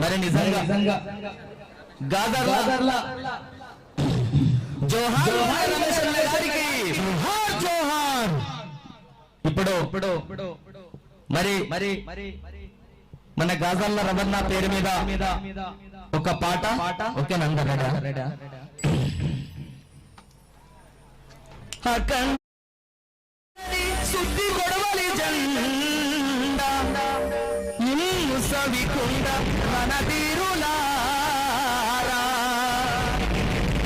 మరి నిజంగా గాదర్లా జోహార్ గారికి జోహార్ ఇప్పుడు ఇప్పుడు మరి మరి మన గాజర్ల రమణ పేరు మీద ఒక పాట. పాట సుద్ది గొడవలి జెండా. నిన్ను సవికుండ మన తీరులారా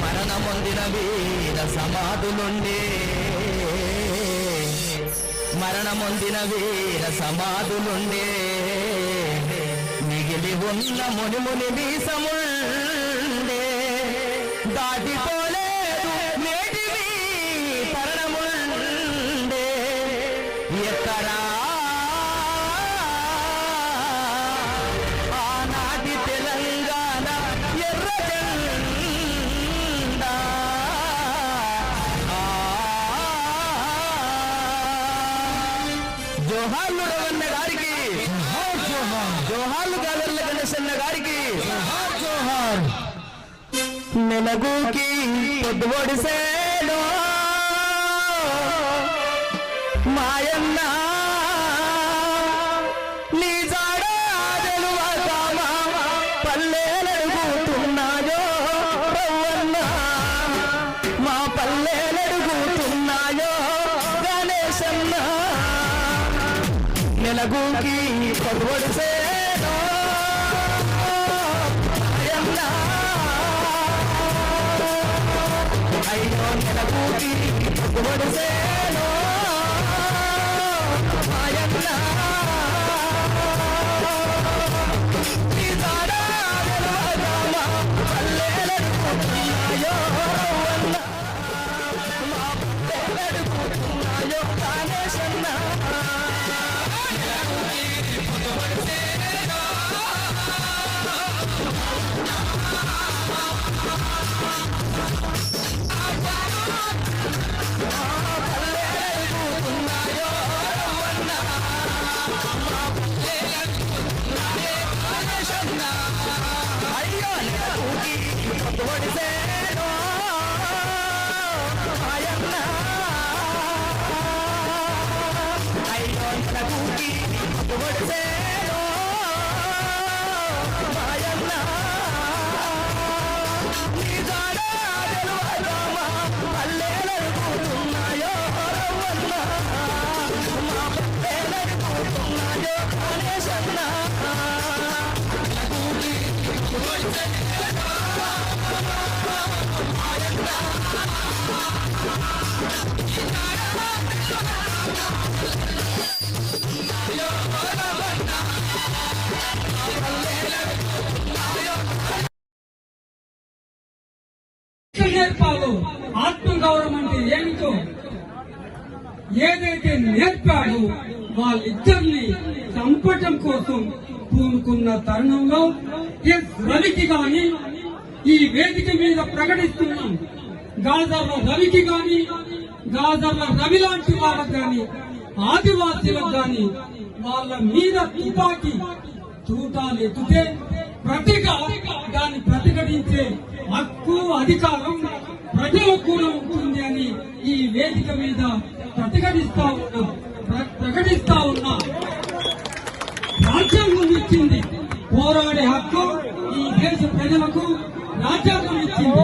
మరణమొందిన వీర సమాధులుండే. మరణమొందిన వీర సమాధులుండే. మిగిలి ఉన్న మునిముని వీసముండే నెలగుకి పొద్దు మాయన్న నీ జాడ తెలువదామా పల్లెలడుగుతున్నాయో రవ్వన్న. మా పల్లెలడుగుతున్నాయో గణేశన్న. నెలగుకి పొద్దుడిసేలో పొద్దుడిసేలో మాయన్న పొడిసేనో మాయన్న. అయ్యో నెలకూకి ఏదైతే నేర్పాడో వాళ్ళిద్దరిని చంపటం కోసం పూనుకున్న తరుణంలో ఎస్ రవికి గాని ఈ వేదిక మీద ప్రకటిస్తున్నాం గాజర్ల రవికి గాని గాజర్ల రవి లాంటి వాళ్ళకు గాని ఆదివాసీలకు గాని వాళ్ళ మీద తుపాకి చూటాలు ఎత్తితే ప్రతిగా దాన్ని ప్రతిఘటించే హక్కు అధికారం ప్రజలకు కూడా ఉంటుంది అని ఈ వేదిక మీద ప్రతిఘటిస్తా ఉన్నా. ప్ర- ప్రకటిస్తా ఉన్నా. రాజ్యాంగం ఇచ్చింది. పోరాడే హక్కు ఈ దేశ ప్రజలకు రాజ్యాంగం ఇచ్చింది.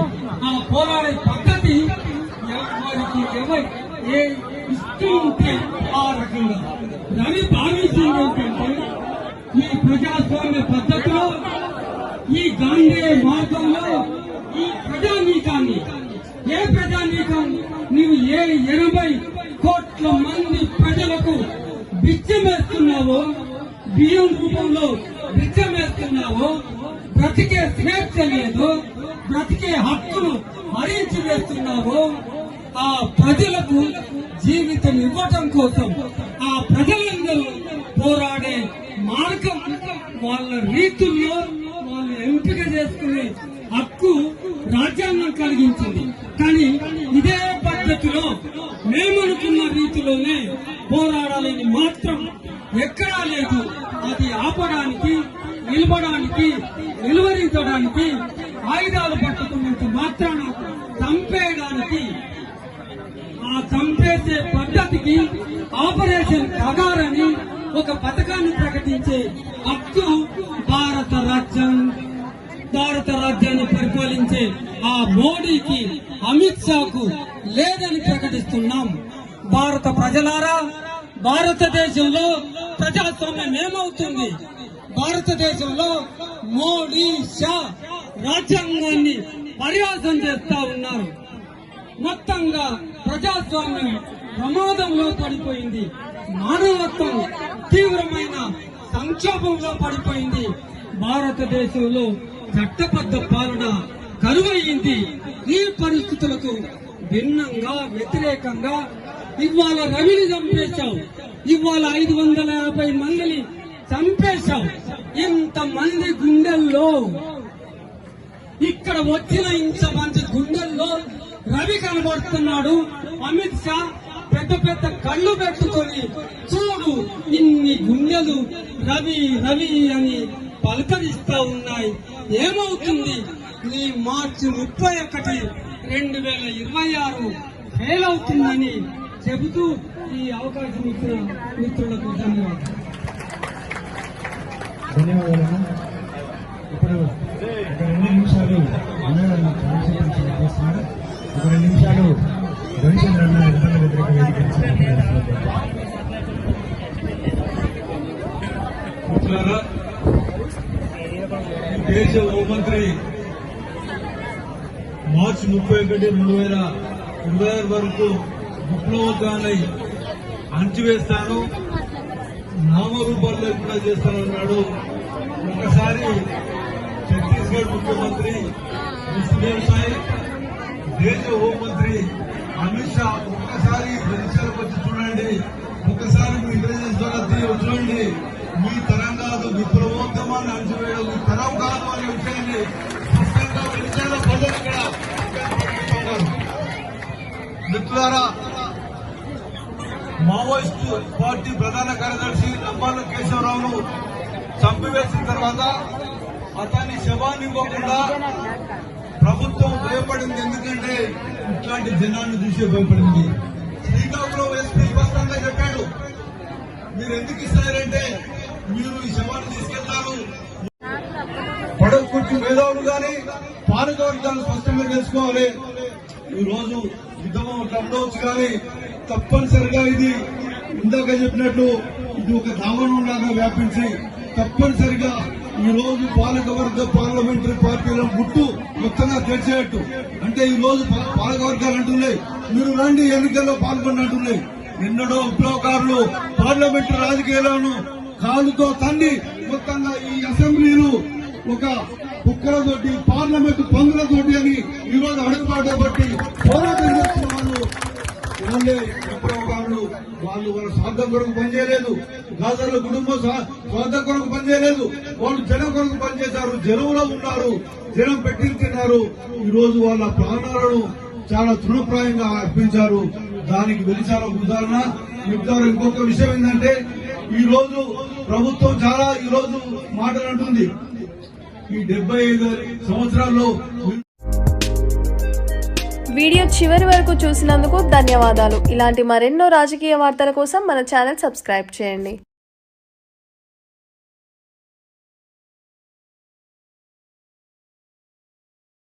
ఆ పోరాడే పద్ధతి వారికి ఎవరి ఏ ఇష్టం ఉంటే ఆ రకంగా. రవి భావించింది ఏంటంటే ఈ ప్రజాస్వామ్య పద్ధతిలో ఈ గాంధీ మార్గంలో ఈ ప్రజానీకాన్ని ఏ ప్రజానీకం? నీవు ఏ ఎనభై కోట్ల మంది ప్రజలకు బిచ్చమేస్తున్నావో బియ్యం రూపంలో బిచ్చమేస్తున్నావో బ్రతికే స్వేచ్ఛ లేదు బ్రతికే హక్కును మరించి వేస్తున్నావో ఆ ప్రజలకు జీవితం ఇవ్వటం కోసం ఆ ప్రజలందరూ పోరాడే మార్గం వాళ్ళ రీతుల్లో వాళ్ళు ఎంపిక చేసుకునే హక్కు రాజ్యాంగం కలిగించింది. కానీ ఇదే పద్ధతిలో మేమనుకున్న రీతిలోనే పోరాడాలని మాత్రం ఎక్కడా లేదు. అది ఆపడానికి నిలబడానికి నిలువరించడానికి ఆయుధాలు పట్టుకున్నంత మాత్రాన చంపేయడానికి ఆ చంపేసే పద్ధతికి ఆపరేషన్ కగారని ఒక పథకాన్ని ప్రకటించే హక్కు భారత రాజ్యం భారత రాజ్యాన్ని పరిపాలించే ఆ మోడీకి అమిత్ షాకు లేదని ప్రకటిస్తున్నాం. భారత ప్రజలారా భారతదేశంలో ప్రజాస్వామ్యం ఏమవుతుంది? భారతదేశంలో మోడీ షా రాజ్యాంగాన్ని పర్యాసం చేస్తా ఉన్నారు. మొత్తంగా ప్రజాస్వామ్యం ప్రమాదంలో పడిపోయింది. మానవత్వం తీవ్రమైన సంక్షోభంలో పడిపోయింది. భారతదేశంలో చట్టబద్ధ పాలన కరువయ్యింది. ఈ పరిస్థితులకు భిన్నంగా వ్యతిరేకంగా ఇవాళ రవిని చంపేశాం ఇవాళ ఐదు వందల యాభై మందిని చంపేశాం ఇంతమంది గుండెల్లో ఇక్కడ వచ్చిన ఇంతమంది గుండెల్లో రవి కనబడుతున్నాడు. అమిత్ షా పెద్ద పెద్ద కళ్ళు పెట్టుకొని చూడు ఇన్ని గుండెలు రవి రవి అని పలకరిస్తా ఉన్నాయి. ఏమవుతుంది? ఈ మార్చి ముప్పై ఒకటి రెండు వేల ఇరవై ఆరు ఫెయిల్ అవుతుందని చెబుతూ ఈ అవకాశం ఇచ్చిన మిత్రులకు ధన్యవాదాలు. ధన్యవాదాలు. ఇప్పుడు ఒక రెండు నిమిషాలు అన్నగారిని కాన్సన్ట్రేట్ చేస్తున్నారు. ఒక రెండు నిమిషాలు రవిచంద్ర అన్న ఇబ్బంది వ్యతిరేక వేదిక మిత్రులారా, ఈ దేశ హోంమంత్రి మార్చి ముప్పై ఒకటి రెండు వేల ఇరవై ఆరు వరకు విప్లవకాన్ని అణచివేస్తాను. నామరూపాల్లో కూడా చేస్తానన్నాడు. ఒకసారి ఛత్తీస్గఢ్ ముఖ్యమంత్రి విష్ణుదేవ్ సాయి దేశ హోంమంత్రి అమిత్ షా ఒక్కసారి ప్రతిష్టలకు వచ్చి చూడండి. ఒక్కసారి మీ ఇంటెలిజెన్స్ ద్వారా తిరిగి చూడండి. మీ తరం కాదు మీ విప్లవోద్యమాన్ని అణచివేయడం మీ తరం కాదు అనే విషయాన్ని స్పష్టంగా వెలిచాల ప్రజలు ఇక్కడ మిత్రులారా మావోయిస్టు పార్టీ ప్రధాన కార్యదర్శి నంబాల కేశవరావును చంపివేసిన తర్వాత అతన్ని శవాన్ని ఇవ్వకుండా ప్రభుత్వం భయపడింది. ఎందుకంటే ఇట్లాంటి జనాన్ని చూసి భయపడింది. శ్రీకాకుళం ఎస్పీ స్పష్టంగా చెప్పాడు మీరు ఎందుకు ఇస్తారంటే మీరు ఈ శవాన్ని తీసుకెళ్తారు. పడవ కుర్చీ మేధావులు గాని పాలక స్పష్టంగా తెలుసుకోవాలి. ఈ రోజు యుద్ధం ఉండవచ్చు కానీ తప్పనిసరిగా ఇది ఇందాక చెప్పినట్లు ఇది ఒక దామనుండగా వ్యాపించి తప్పనిసరిగా ఈ రోజు పాలకవర్గ పార్లమెంటరీ పార్టీల గుట్టు మొత్తంగా తెరిచేయట్టు అంటే ఈ రోజు పాలకవర్గాలు అంటున్నాయి. మీరు రండి ఎన్నికల్లో పాల్గొన్నట్టున్నాయి ఎన్నడో విప్లవకారులు పార్లమెంటు రాజకీయాలను కాలుతో తండి మొత్తంగా ఈ అసెంబ్లీలు ఒక కుక్కలతోటి పార్లమెంట్ పందులతోటి అని ఈ రోజు అడుగుబాటు బట్టి పోరాటం చేస్తున్న వాళ్ళు వాళ్ళే విప్లవకారులు వాళ్ళు వాళ్ళ స్వార్థం కొరకు పనిచేయలేదు. గాజాల కుటుంబం స్వార్థం కొరకు పనిచేయలేదు. వాళ్ళు జనం కొరకు పనిచేశారు జనంలో ఉన్నారు జనం పెట్టి తిన్నారు. వాళ్ళ ప్రాణాలను చాలా తృణప్రాయంగా అర్పించారు. దానికి వెలిచార ఉదాహరణ. మిగతా ఇంకొక విషయం ఏంటంటే ఈ రోజు ప్రభుత్వం చాలా ఈ రోజు మాటలు అంటుంది. ఈ డెబ్బై ఐదు సంవత్సరాల్లో వీడియో చివరి వరకు చూసినందుకు ధన్యవాదాలు. ఇలాంటి మరెన్నో రాజకీయ వార్తల కోసం మన ఛానల్ సబ్స్క్రైబ్ చేయండి.